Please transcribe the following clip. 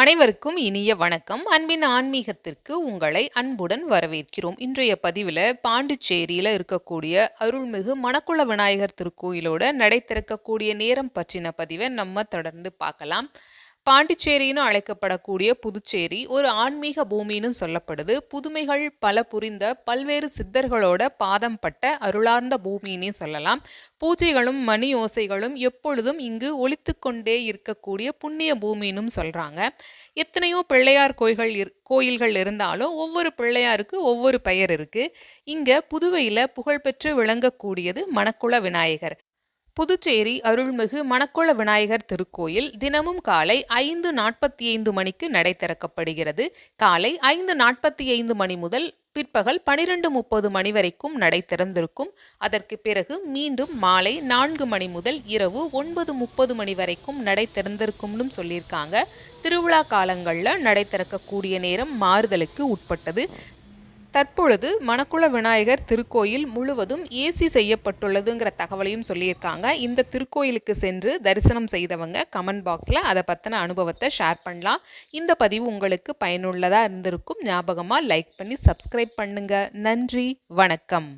அனைவருக்கும் இனிய வணக்கம். அன்பின் ஆன்மீகத்திற்கு உங்களை அன்புடன் வரவேற்கிறோம். இன்றைய பதிவில் பாண்டிச்சேரியில் இருக்கக்கூடிய அருள்மிகு மணக்குள விநாயகர் திருக்கோயிலோட நடை திறக்கக்கூடிய நேரம் பற்றின பதிவை நம்ம தொடர்ந்து பார்க்கலாம். பாண்டிச்சேரின்னு அழைக்கப்படக்கூடிய புதுச்சேரி ஒரு ஆன்மீக பூமின்னு சொல்லப்படுது. புதுமைகள் பல புரிந்த பல்வேறு சித்தர்களோட பாதம் பட்ட அருளார்ந்த பூமின்னே சொல்லலாம். பூஜைகளும் மணி ஓசைகளும் எப்பொழுதும் இங்கு ஒழித்து கொண்டே இருக்கக்கூடிய புண்ணிய பூமின்னும் சொல்கிறாங்க எத்தனையோ பிள்ளையார் கோயில்கள் இரு கோயில்கள் இருந்தாலும் ஒவ்வொரு பிள்ளையாருக்கு ஒவ்வொரு பெயர் இருக்குது இங்கே புதுவையில் புகழ்பெற்று விளங்கக்கூடியது மணக்குள விநாயகர். புதுச்சேரி அருள்மிகு மணக்குள விநாயகர் திருக்கோயில் தினமும் காலை ஐந்து நாற்பத்தி ஐந்து மணிக்கு நடை திறக்கப்படுகிறது. காலை ஐந்து நாற்பத்தி ஐந்து மணி முதல் பிற்பகல் பனிரெண்டு முப்பது மணி வரைக்கும் நடை திறந்திருக்கும். அதற்கு பிறகு மீண்டும் மாலை நான்கு மணி முதல் இரவு ஒன்பது முப்பது மணி வரைக்கும் நடை திறந்திருக்கும்னு சொல்லியிருக்காங்க. திருவிழா காலங்களில் நடை திறக்கக்கூடிய நேரம் மாறுதலுக்கு உட்பட்டது. தற்பொழுது மணக்குள விநாயகர் திருக்கோயில் முழுவதும் ஏசி செய்யப்பட்டுள்ளதுங்கிற தகவலையும் சொல்லியிருக்காங்க. இந்த திருக்கோயிலுக்கு சென்று தரிசனம் செய்தவங்க கமெண்ட் பாக்ஸில் அதை பற்றின அனுபவத்தை ஷேர் பண்ணலாம். இந்த பதிவு உங்களுக்கு பயனுள்ளதாக இருந்திருக்கும். ஞாபகமாக லைக் பண்ணி சப்ஸ்கிரைப் பண்ணுங்கள் நன்றி. வணக்கம்.